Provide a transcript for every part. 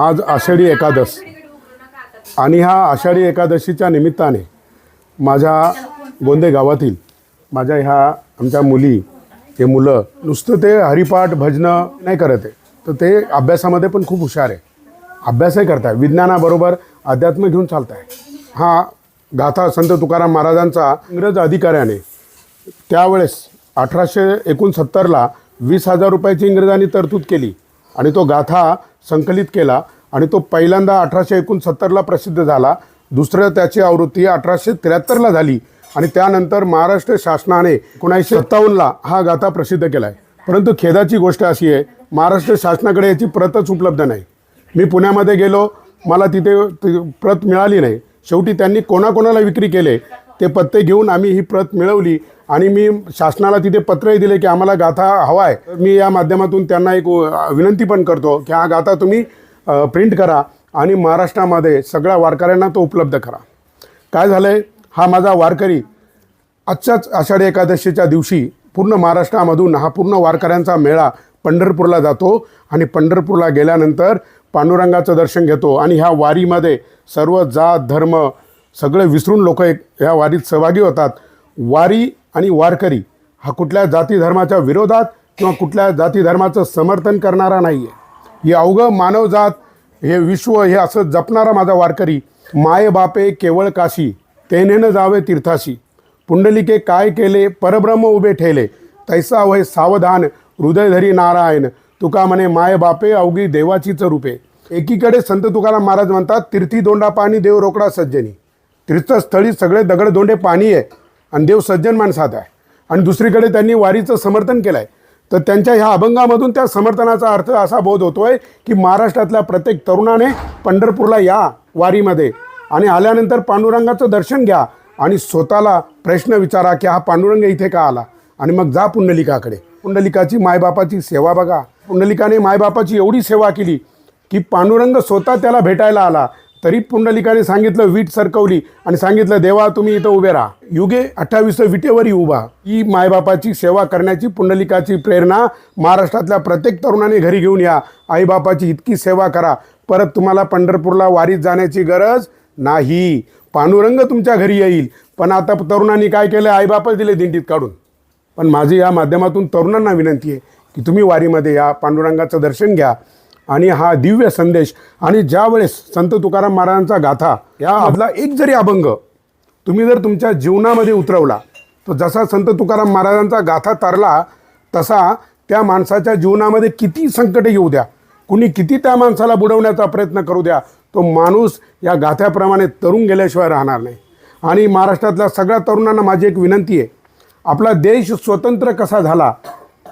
आज आषाढी एकादश आणि ह्या आषाढी एकादशीच्या निमित्ताने माझ्या गोंदे गावातील माझ्या ह्या आमच्या मुली हे मुलं नुसतं ते हरिपाठ भजनं नाही करत आहे. तर ते अभ्यासामध्ये पण खूप हुशार आहे. अभ्यासही करताय. विज्ञानाबरोबर अध्यात्म घेऊन चालताय. हा गाथा संत तुकाराम महाराजांचा इंग्रज अधिकाऱ्याने त्यावेळेस अठराशे एकोणसत्तरला वीस हजार रुपयाची इंग्रजांनी तरतूद केली. आणि तो गाथा संकलित केला आणि तो पहिल्यांदा अठराशे एकोणसत्तरला प्रसिद्ध झाला. दुसरं त्याची आवृत्ती अठराशे त्र्याहत्तरला झाली आणि त्यानंतर महाराष्ट्र शासनाने एकोणीसशे सत्तावन्नला हा गाथा प्रसिद्ध केला आहे परंतु खेदाची गोष्ट अशी आहे महाराष्ट्र शासनाकडे याची प्रतच उपलब्ध नाही. मी पुण्यामध्ये गेलो मला तिथे प्रत मिळाली नाही. शेवटी त्यांनी कोणाकोणाला विक्री केले ते पत्ते घेऊन आम्ही ही प्रत मिळवली आणि मी शासनाला तिथे पत्रही दिले की आम्हाला गाथा हवा आहे. मी या माध्यमातून त्यांना एक विनंती पण करतो की हा गाथा तुम्ही प्रिंट करा आणि महाराष्ट्रामध्ये सगळ्या वारकऱ्यांना तो उपलब्ध करा. काय झालं आहे हा माझा वारकरी आजच्याच आषाढी एकादशीच्या दिवशी पूर्ण महाराष्ट्रामधून हा पूर्ण वारकऱ्यांचा मेळा पंढरपूरला जातो आणि पंढरपूरला गेल्यानंतर पांडुरंगाचं दर्शन घेतो आणि ह्या वारीमध्ये सर्व जात धर्म सगळे विसरून लोक एक ह्या वारीत सहभागी होतात. वारी आणि वारकरी हा कुठल्या जाती धर्माच्या विरोधात किंवा कुठल्या जाती धर्माचं समर्थन करणारा नाही आहे ही अवघं मानवजात हे विश्व हे असं जपणारा माझा वारकरी माय बापे केवळ काशी तेनेनं जावे तीर्थाशी. पुंडलिके काय केले परब्रह्म उभे ठेले. तैसा वय सावधान हृदयधरी नारायण. तुका म्हणे माय बापे अवघी देवाचीच रूपे. एकीकडे संत तुकाराम महाराज म्हणतात तीर्थी दोंडा पाणी देव रोकडा सज्जनी. तीर्थस्थळी सगळे दगड दोंडे पाणी आहे आणि देव सज्जन माणसात आहे. आणि दुसरीकडे त्यांनी वारीचं समर्थन केलं आहे तर त्यांच्या ह्या अभंगामधून त्या समर्थनाचा अर्थ असा बोध होतो आहे की महाराष्ट्रातल्या प्रत्येक तरुणाने पंढरपूरला या वारीमध्ये आणि आल्यानंतर पांडुरंगाचं दर्शन घ्या आणि स्वतःला प्रश्न विचारा की हा पांडुरंग इथे का आला? आणि मग जा पुंडलिकाकडे. पुंडलिकाची मायबापाची सेवा बघा. पुंडलिकाने मायबापाची एवढी सेवा केली की पांडुरंग स्वतः त्याला भेटायला आला. तरी पुंडलिकाने सांगितलं वीट सरकवली. आणि सांगितलं देवा तुम्ही इथं उभे राहा. युगे अठ्ठावीस विटेवरी उभा. ही मायबापाची सेवा करण्याची पुंडलिकाची प्रेरणा महाराष्ट्रातल्या प्रत्येक तरुणाने घरी घेऊन या. आईबापाची इतकी सेवा करा. परत तुम्हाला पंढरपूरला वारीत जाण्याची गरज नाही. पांडुरंग तुमच्या घरी येईल. पण आता तरुणांनी काय केलं? आईबापच दिले दिंडीत काढून. पण माझी या माध्यमातून तरुणांना विनंती आहे की तुम्ही वारीमध्ये या. पांडुरंगाचं दर्शन घ्या. आणि हा दिव्य संदेश आणि ज्यावेळेस संत तुकाराम महाराजांचा गाथा या आपला एक जरी अभंग तुम्ही जर तुमच्या जीवनामध्ये उतरवला तर जसा संत तुकाराम महाराजांचा गाथा तरला तसा त्या माणसाच्या जीवनामध्ये किती संकट येऊ द्या कुणी किती त्या माणसाला बुडवण्याचा प्रयत्न करू द्या तो माणूस या गाथ्याप्रमाणे तरुण गेल्याशिवाय राहणार नाही. आणि महाराष्ट्रातल्या सगळ्या तरुणांना माझी एक विनंती आहे आपला देश स्वतंत्र कसा झाला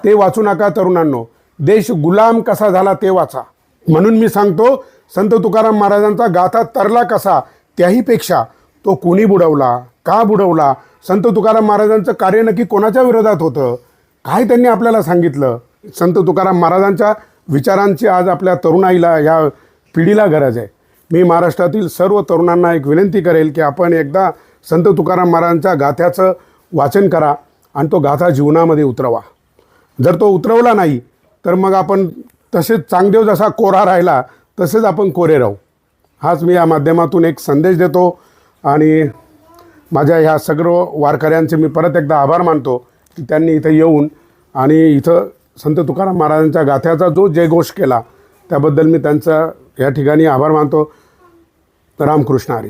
ते वाचू नका तरुणांनो. देश गुलाम कसा झाला ते वाचा. म्हणून मी सांगतो संत तुकाराम महाराजांचा गाथा तरला कसा त्याहीपेक्षा तो कोणी बुडवला का बुडवला? संत तुकाराम महाराजांचं कार्य नक्की कोणाच्या विरोधात होतं? काय त्यांनी आपल्याला सांगितलं? संत तुकाराम महाराजांच्या विचारांची आज आपल्या तरुणाईला या पिढीला गरज आहे. मी महाराष्ट्रातील सर्व तरुणांना एक विनंती करेल की आपण एकदा संत तुकाराम महाराजांच्या गाथ्याचं वाचन करा आणि तो गाथा जीवनामध्ये उतरवा. जर तो उतरवला नाही तर मग आपण तसेच चांगदेव जसा कोरा राहिला तसेच आपण कोरे राहू. हाच मी या माध्यमातून एक संदेश देतो आणि माझ्या ह्या सगळं वारकऱ्यांचे मी परत एकदा आभार मानतो की त्यांनी इथं येऊन आणि इथं संत तुकाराम महाराजांच्या गाथ्याचा जो जयघोष केला त्याबद्दल मी त्यांचा या ठिकाणी आभार मानतो. रामकृष्ण हरी.